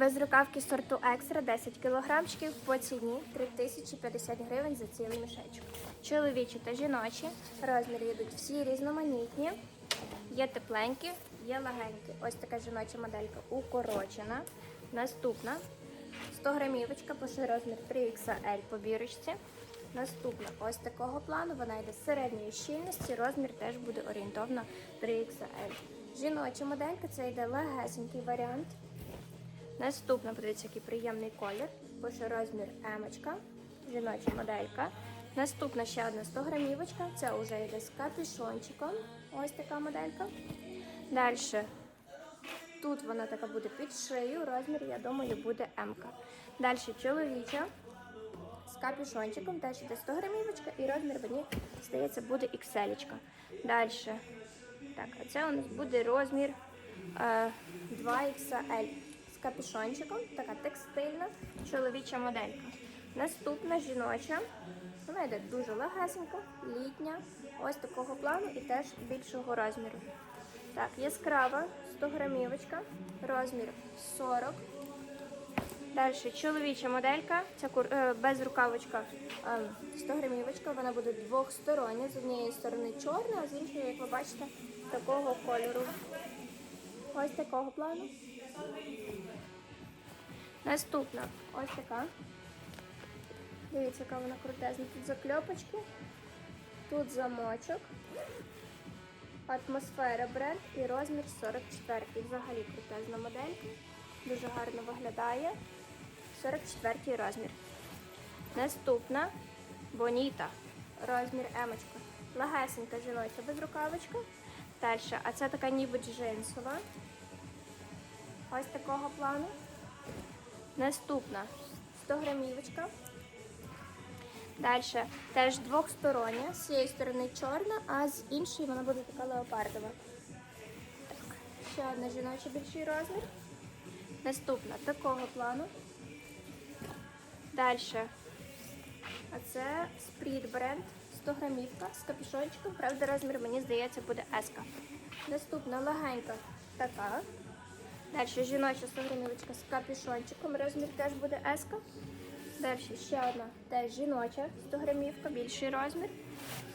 Без рукавки сорту екстра 10 кілограмчиків по ціні 3050 гривень за цілий мішечок. Чоловічі та жіночі розміри йдуть всі різноманітні. Є тепленькі, є легенькі. Ось така жіноча моделька укорочена. Наступна 100 грамівочка, пошли розмір 3XL по бірочці. Наступна ось такого плану, вона йде середньої щільності, розмір теж буде орієнтовно 3XL. Жіноча моделька це йде легесенький варіант. Наступна, подивіться, який приємний колір. Пише розмір емочка, жіноча моделька. Наступна ще одна 100 грамівочка. Це вже йде з капюшончиком. Ось така моделька. Далі. Тут вона така буде під шию. Розмір, я думаю, буде М-ка. Далі чоловіча з капюшончиком. Теж йде 100 грамівочка і розмір мені, здається, буде XL. Далі. Так, а це у нас буде розмір е, 2XL з капюшончиком, така текстильна чоловіча моделька. Наступна жіноча, вона йде дуже легесенька, літня, ось такого плану і теж більшого розміру. Так, яскрава 100 грамівочка, розмір 40. Далі чоловіча моделька, це кур- е, без рукавочка е, 100 грамівочка, вона буде двохстороння. З однієї сторони чорна, а з іншої, як ви бачите, такого кольору. Ось такого плану. Наступна ось така. Дивіться, яка вона крутезна. Тут закльопочки, тут замочок, атмосфера бренд і розмір 44. Взагалі крутезна моделька. Дуже гарно виглядає. 44 розмір. Наступна Боніта. Розмір емочка. Легесенька жіноча безрукавочка. Далі, а це така ніби джинсова. Ось такого плану. Наступна 100 грамівочка. Далі теж двохстороння. З цієї сторони чорна, а з іншої вона буде така леопардова. Так, ще одна жіноча більший розмір. Наступна такого плану. Далі. А це Спріт бренд 100 грамівка з капюшончиком. Правда, розмір, мені здається, буде S. Наступна легенька така. Далі жіноча 100 грамівочка з капюшончиком. Розмір теж буде S. Далі ще одна теж жіноча 100 грамівка, більший розмір.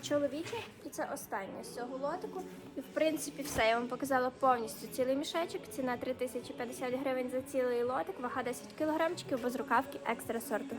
Чоловіча, і це остання з цього лотику. І в принципі все. Я вам показала повністю цілий мішечок. Ціна 3050 гривень за цілий лотик, вага 10 кілограмчиків без рукавки екстра сорту.